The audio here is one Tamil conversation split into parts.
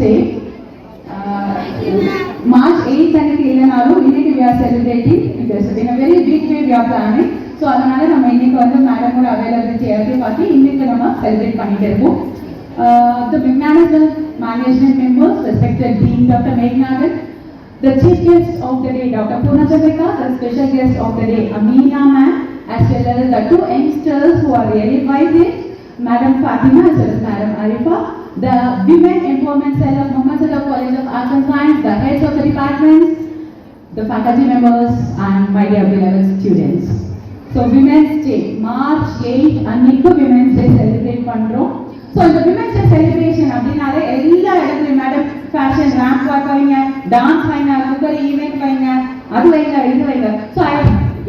டே மார்ச் எயிட் அன்னைக்கு இல்லைனாலும் இன்னைக்கு we are celebrating in very big way we are planning so அதனால நம்ம இன்னைக்கு வந்து மேடமோட அவைலபிலிட்டி எல்லாத்தையும் பார்த்து இன்னைக்கு நம்ம செலிப்ரேட் பண்ணிட்டு இருக்கோம் the management management members respected dean doctor Meganathan The chief guest of the day, Dr. Puna Chandrika, the special guest of the day, Amina ma'am, as well as the two youngsters who are really invited, Madam Fatima as well as Madam Arifa, the Women Empowerment Cell of Mohammed College of Arts and Science, the heads of the departments, the faculty members, and my dear beloved students. So Women's Day, March 8, அன்னைக்கு Women's Day celebrate பண்றோம். ஸோ இந்த விமன்ஸ் டே செலிப்ரேஷன் அப்படின்னாலே எல்லா இடத்துலையும் மேடம் ஃபேஷன் ரேம்ப் வாக் வைங்க டான்ஸ் வைங்க குக்கர் ஈவெண்ட் வைங்க அது வைங்க இது வைங்க ஸோ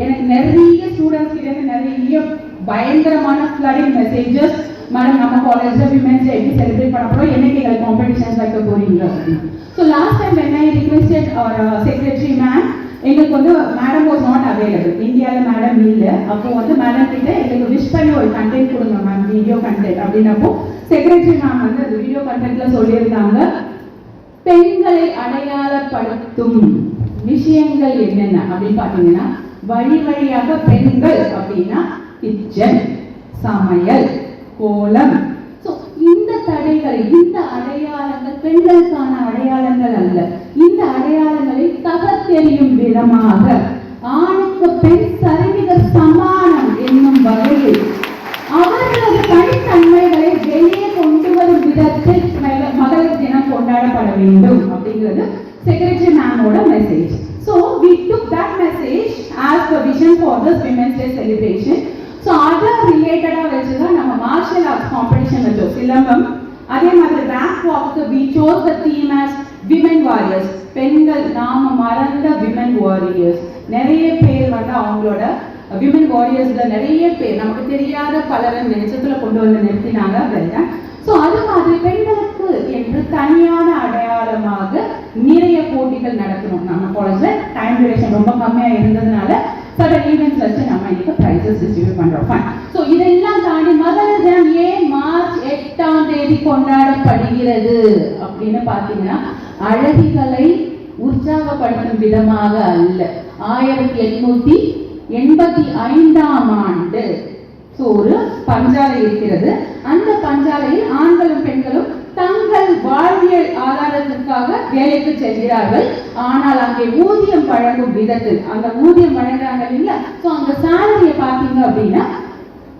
எனக்கு நிறைய ஸ்டூடெண்ட்ஸ் கிட்ட நிறைய பயங்கரமான ஃப்ளடிங் மெசேஜஸ் மேடம் நம்ம காலேஜ்ல விமென்ஸ் டே எப்படி செலிப்ரேட் பண்ண போறோம்? என்னைக்கு எங்களுக்கு காம்படிஷன்ஸ் வைக்க போறீங்க? ஸோ லாஸ்ட் டைம் என்ன ரிக்வெஸ்டட் அவர் செக்ரட்டரி மேம் எங்களுக்கு வந்து மேடம் வாஸ் நாட் அவைலபிள் இந்தியாவில் மேடம் இல்லை. அப்போ வந்து மேடம் கிட்ட எங்களுக்கு விஷ் பண்ணி ஒரு கண்டென்ட் கொடுங்க மேம் வீடியோ கண்டென்ட் அப்படின்னப்போ செக்ரட்டரி மேம் வந்து அந்த வீடியோ கண்டென்ட்ல சொல்லியிருந்தாங்க. பெண்களை அடையாளப்படுத்தும் விஷயங்கள் என்னென்ன அப்படின்னு பார்த்தீங்கன்னா வழி வழியாக பெண்கள் அப்படின்னா கிச்சன் சமையல். கோலம். ஸோ இந்த தடைகள் இந்த அடையாளங்கள் பெண்களுக்கான அடையாளங்கள் அல்ல. இந்த அடையாளங்களை தகத்தெறியும் விதமாக ஆணுக்கு பெண் சரிவிக சமானம் என்னும் வகையில் அவர்களது தனித்தன்மைகளை வெளியே கொண்டு வரும் விதத்தில் மகளிர் தினம் கொண்டாடப்பட வேண்டும் அப்படிங்கிறது secretary மேமோட message so we took that message as the vision for this women's day celebration so அதை ரிலேட்டடாக வச்சு தான் நம்ம மார்ஷியல் ஆர்ட்ஸ் காம்படிஷன் வச்சோம். சிலம்பம் அதே மாதிரி ramp walk we chose the theme as women warriors பெண்கள் நாம மறந்த விமன் வாரியர்ஸ் நிறைய பேர் வந்து அவங்களோட விமன் வாரியர்ஸ்ல நிறைய பேர் நமக்கு தெரியாத பலரை நினைச்சத்துல கொண்டு வந்து நிறுத்தினாங்க அப்படின்னா ஸோ அது மாதிரி பெண்களுக்கு என்று தனியான அடையாளமாக நிறைய போட்டிகள் நடக்கணும். நம்ம காலேஜ்ல டைம் டியூரேஷன் ரொம்ப கம்மியா இருந்ததுனால சில ஈவெண்ட்ஸ் வச்சு நம்ம இன்னைக்கு ப்ரைஸஸ் டிஸ்ட்ரிபியூட் பண்றோம் ஃபைன் ஸோ இதெல்லாம் தாண்டி மதர் தினம் ஏன் மார்ச் எட்டாம் தேதி கொண்டாடப்படுகிறது அப்படின்னு பார்த்தீங்கன்னா அழகிகளை உற்சாகப்படுத்தும் விதமாக அல்ல. ஆயிரத்தி எட்நூத்தி எண்பத்தி ஐந்தாம் ஆண்டு. ஸோ ஒரு பஞ்சாலை இருக்கிறது. அந்த பஞ்சாலையில் ஆண்களும் பெண்களும் தங்கள் வாழ்வியல் ஆதாரத்திற்காக வேலைக்கு செல்கிறார்கள். ஆனால் அங்கே ஊதியம் வழங்கும் விதத்தில் அந்த ஊதியம் வழங்குறாங்க இல்ல ஸோ அந்த சேலரியை பார்த்தீங்க அப்படின்னா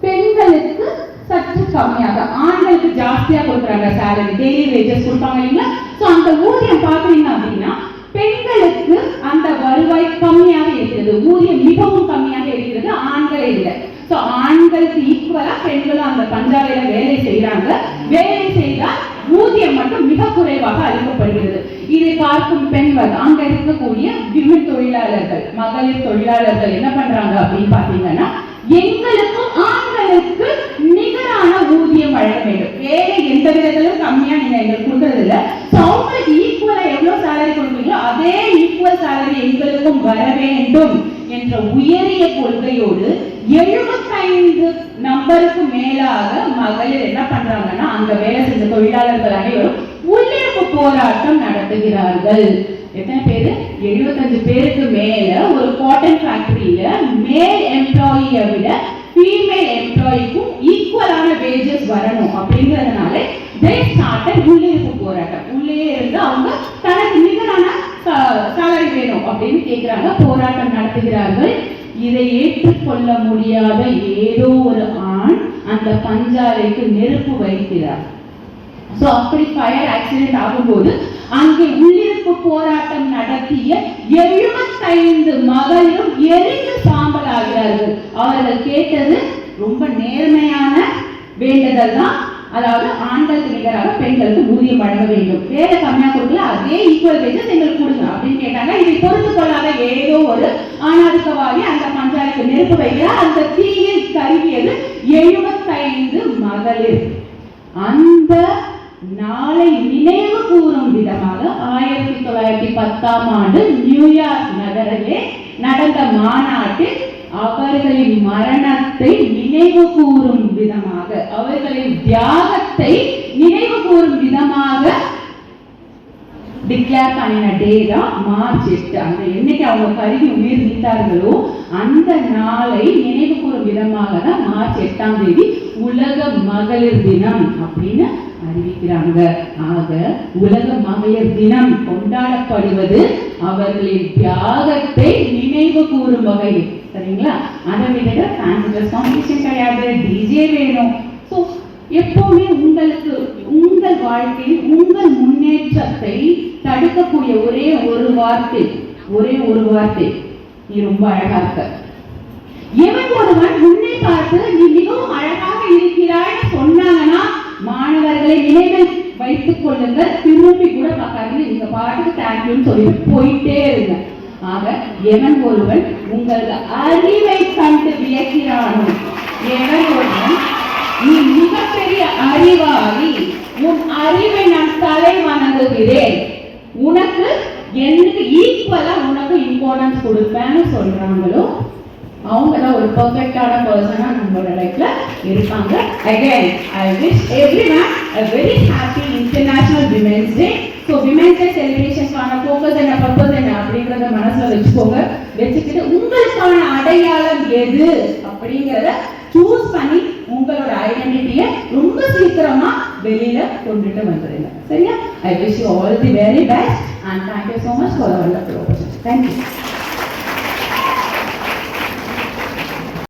பெண்களுக்கு சற்று கம்மியாக ஆண்களுக்கு ஜாஸ்தியா கொடுக்குறாங்க சேலரி டெய்லி வேஜஸ் கொடுப்பாங்க இல்லைங்களா? ஸோ அந்த ஊதியம் பார்த்தீங்க அப்படின்னா பெண்களுக்கு அந்த வருவாய் கம்மியாக இருக்கிறது. ஊதியம் மிகவும் கம்மியாக இருக்கிறது ஆண்களே இல்லை. ஸோ ஆண்களுக்கு ஈக்குவலாக பெண்களும் அந்த பஞ்சாலையில் வேலை செய்கிறாங்க வேலை ஊதியம் மட்டும் மிக குறைவாக அளிக்கப்படுகிறது இதை பார்க்கும் பெண்கள் அங்க இருக்கக்கூடிய விமன் தொழிலாளர்கள் மகளிர் தொழிலாளர்கள் என்ன பண்றாங்க அப்படின்னு பாத்தீங்கன்னா எங்களுக்கும் ஆண்களுக்கு நிகரான ஊதியம் வழங்க வேண்டும். வேற எந்த விதத்திலும் கம்மியா நீங்க எங்களுக்கு கொடுக்கறது இல்ல So, அவங்களுக்கு ஈக்குவலா எவ்வளவு சேலரி கொடுப்பீங்களோ அதே ஈக்குவல் சேலரி எங்களுக்கும் வர வேண்டும் என்ற உயரிய கொள்கையோடு எழுபத்தைந்து நம்பருக்கு மேலாக மகளிர் என்ன பண்றாங்கன்னா அங்க வேலை செஞ்ச தொழிலாளர்கள் அனைவரும் உள்ளிருப்பு போராட்டம் நடத்துகிறார்கள். எத்தனை பேரு? எழுபத்தஞ்சு பேருக்கு மேல ஒரு காட்டன் ஃபேக்டரியில மேல் எம்ப்ளாயியை விட ஃபீமேல் எம்ப்ளாயிக்கும் ஈக்குவலான வேஜஸ் வரணும் அப்படிங்கறதுனால தே ஸ்டார்டட் உள்ளிருப்பு போராட்டம். உள்ளே இருந்து அவங்க தனக்கு நிகரான சாலரி வேணும் அப்படின்னு கேட்கிறாங்க போராட்டம் நடத்துகிறார்கள். இதை ஏற்றுக்கொள்ள முடியாத ஏதோ ஒரு ஆண் அந்த பஞ்சாலைக்கு நெருப்பு வைக்கிறார். ஸோ அப்படி ஃபயர் ஆக்சிடென்ட் ஆகும்போது அங்கே உள்ளிருப்பு போராட்டம் நடத்திய எழுபத்தைந்து மகளிரும் எரிந்து சாம்பல் ஆகிறார்கள் அவர்கள் கேட்டது ரொம்ப நேர்மையான வேண்டுதல் தான். அதாவது ஆண்களுக்கு நிகராக பெண்களுக்கு ஊதியம் வழங்க வேண்டும். வேற கம்மியா கொடுக்கல அதே ஈக்குவல் வேஜஸ் எங்களுக்கு கொடுங்க அப்படின்னு கேட்டாங்க. இதை பொறுத்து கொள்ளாத ஏதோ ஒரு ஆணாதிக்கவாதி அந்த பஞ்சாயத்து நெருப்பு வைக்கிறார். அந்த தீயில் கருகியது எழுபத்தைந்து மகளிர். அந்த நாளை நினைவு கூறும் விதமாக ஆயிரத்தி தொள்ளாயிரத்தி பத்தாம் ஆண்டு நியூயார்க் நகரிலே நடந்த மாநாட்டில் அவர்களின் மரணத்தை நினைவு கூறும் விதமாக அவர்களின் தியாகத்தை நினைவு கூறும் விதமாக டிக்ளேர் பண்ணின டே தான் மார்ச் எட்டு. அந்த என்னைக்கு அவங்க கருவி உயிர் நீத்தார்களோ அந்த நாளை நினைவு கூறும் விதமாக தான் மார்ச் எட்டாம் தேதி உலக மகளிர் தினம் அப்படின்னு அறிவிக்கிறாங்க. ஆக உலக மகளிர் தினம் கொண்டாடப்படுவது அவர்களின் தியாகத்தை நினைவு கூறும் வகையில். சரிங்களா? அதை விட ஃபேன்சி காம்படிஷன் கிடையாது. டிஜே வேணும். ஸோ எப்பவுமே உங்களுக்கு உங்க உங்கள் வாழ்க்கையில் உங்கள் முன்னேற்றத்தை தடுக்கக்கூடிய ஒரே ஒரு வார்த்தை ஒரே ஒரு வார்த்தை. நீ ரொம்ப அழகா இருக்க. எவன் ஒருவன் உன்னை பார்த்து நீ மிகவும் அழகாக இருக்கிறாய் சொன்னாங்கன்னா மாணவர்களை நினைவில் வைத்துக் கொள்ளுங்கள். திரும்பி கூட பார்க்காதீங்க நீங்க பாட்டுக்கு தேங்க்யூன்னு சொல்லிட்டு போயிட்டே இருங்க. ஆக எவன் ஒருவன் உங்கள் அறிவை கண்டு வியக்கிறானோ எவன் ஒருவன் நீ மிகப்பெரிய அறிவாளி உன் அறிவை நான் தலை வணங்குகிறேன் உனக்கு எனக்கு ஈக்குவலா உனக்கு இம்பார்ட்டன்ஸ் கொடுப்பேன்னு சொல்றாங்களோ அவங்க தான் ஒரு பர்ஃபெக்டான பர்சனா நம்மளோட லைஃப்ல இருப்பாங்க. Again I wish every man a very happy international women's day so women's day செலிப்ரேஷன்ஸ்க்கான focus என்ன பர்பஸ் என்ன அப்படிங்கிறத மனசுல வச்சுக்கோங்க. வச்சுக்கிட்டு உங்களுக்கான அடையாளம் எது அப்படிங்கிறத சூஸ் பண்ணி உங்களோட வெளியில கொண்டுட்டு வந்துடுங்க சரியா I wish you all the very best and thank you so much for wonderful opportunity thank you